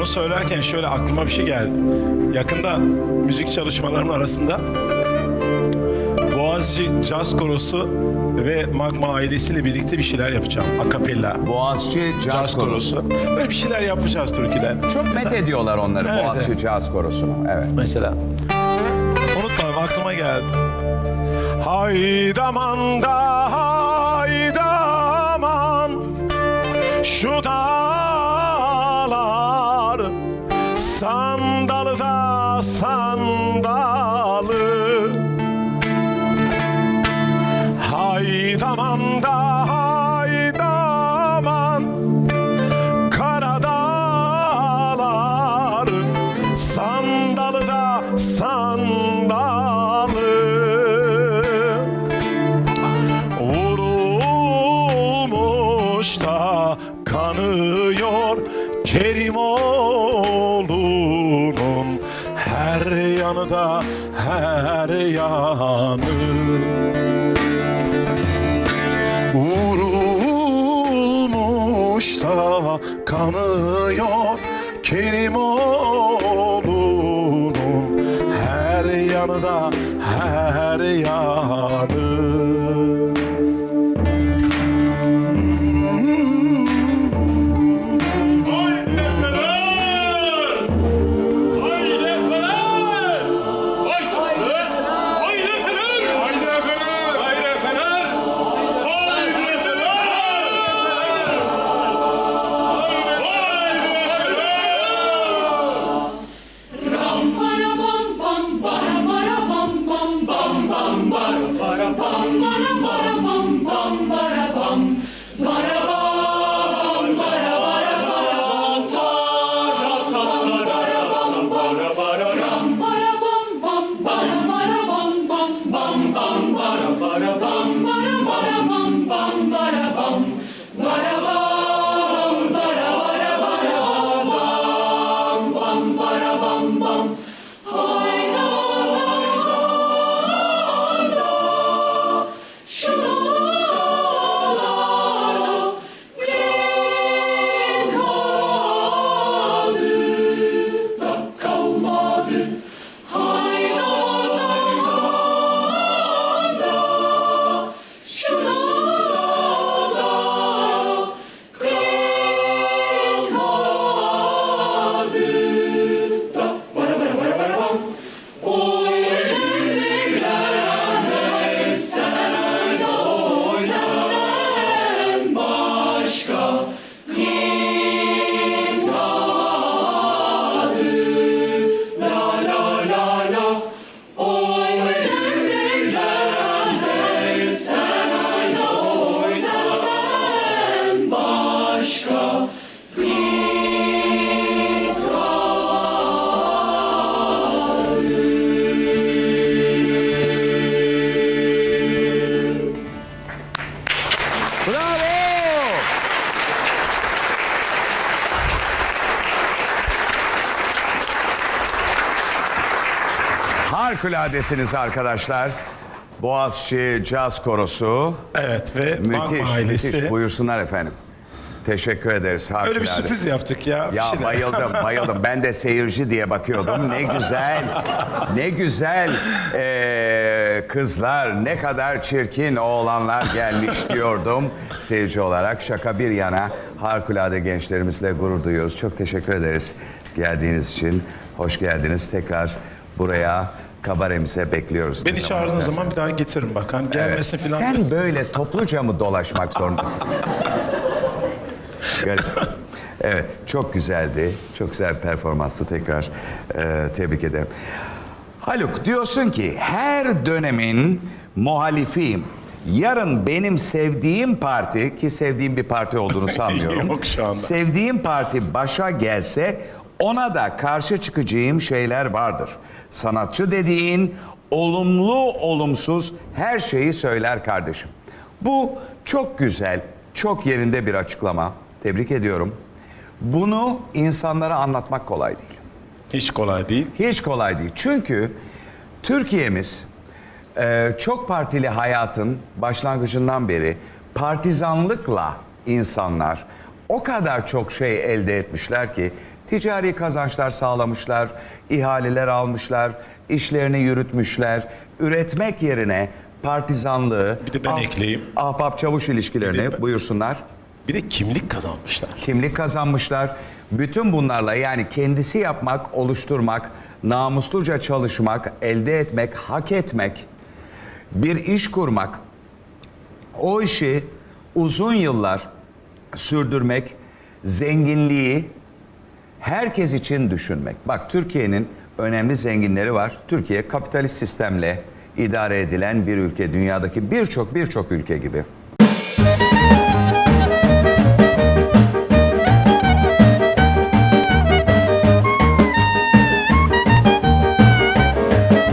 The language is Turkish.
Bunu söylerken şöyle aklıma bir şey geldi. Yakında müzik çalışmalarımın arasında Boğaziçi Caz Korosu ve Magma ailesiyle birlikte bir şeyler yapacağım. Akapella. Boğaziçi Caz, Caz Korosu. Korosu. Böyle bir şeyler yapacağız türküler. Çok met ediyorlar onları Evet, Boğaziçi Caz Korosu'nu. Evet. Mesela. Unutma aklıma geldi. Haydaman da haydaman Şu dağlar Sandalı da sandalı. Haydaman da haydaman. Karadağlar sandalı da sandalı. Vurulmuş da kanıyor Kerimoğlu'nun yanı da her yanı. Vurulmuş da kanıyor Kerimoğlu'nun her yanı da her yanı Harikuladesiniz arkadaşlar. Boğaziçi Caz Korosu. Evet ve Müthiş, ailesi. müthiş. Buyursunlar efendim. Teşekkür ederiz. Öyle bir harikulade. sürpriz yaptık ya. Ya şeyler. bayıldım, bayıldım. Ben de seyirci diye bakıyordum. Ne güzel, ne güzel eee, kızlar, ne kadar çirkin oğlanlar gelmiş diyordum. Seyirci olarak şaka bir yana harikulade gençlerimizle gurur duyuyoruz. Çok teşekkür ederiz geldiğiniz için. Hoş geldiniz tekrar buraya kabaremize bekliyoruz. Beni isterseniz. zaman bir daha getiririm bak. Hani Evet. gelmesin falan. Sen böyle topluca mı dolaşmak zorundasın? Garip. Evet, çok güzeldi. Çok güzel performanstı. Tekrar e, tebrik ederim. Haluk, diyorsun ki her dönemin muhalifiyim. Yarın benim sevdiğim parti ki sevdiğim bir parti olduğunu sanmıyorum. Yok şu anda. Sevdiğim parti başa gelse ona da karşı çıkacağım şeyler vardır. Sanatçı dediğin olumlu olumsuz her şeyi söyler kardeşim. Bu çok güzel, çok yerinde bir açıklama. Tebrik ediyorum. Bunu insanlara anlatmak kolay değil. Hiç kolay değil. Hiç kolay değil. Çünkü Türkiye'miz e, çok partili hayatın başlangıcından beri partizanlıkla insanlar o kadar çok şey elde etmişler ki ticari kazançlar sağlamışlar, ihaleler almışlar, işlerini yürütmüşler. Üretmek yerine partizanlığı, Bir de ben ekleyeyim. ahbap çavuş ilişkilerini Bir de buyursunlar Bir de kimlik kazanmışlar. kimlik kazanmışlar. Bütün bunlarla yani kendisi yapmak, oluşturmak, namusluca çalışmak, elde etmek, hak etmek, bir iş kurmak, o işi uzun yıllar sürdürmek, zenginliği herkes için düşünmek. Bak Türkiye'nin önemli zenginleri var. Türkiye kapitalist sistemle idare edilen bir ülke. Dünyadaki birçok birçok ülke gibi.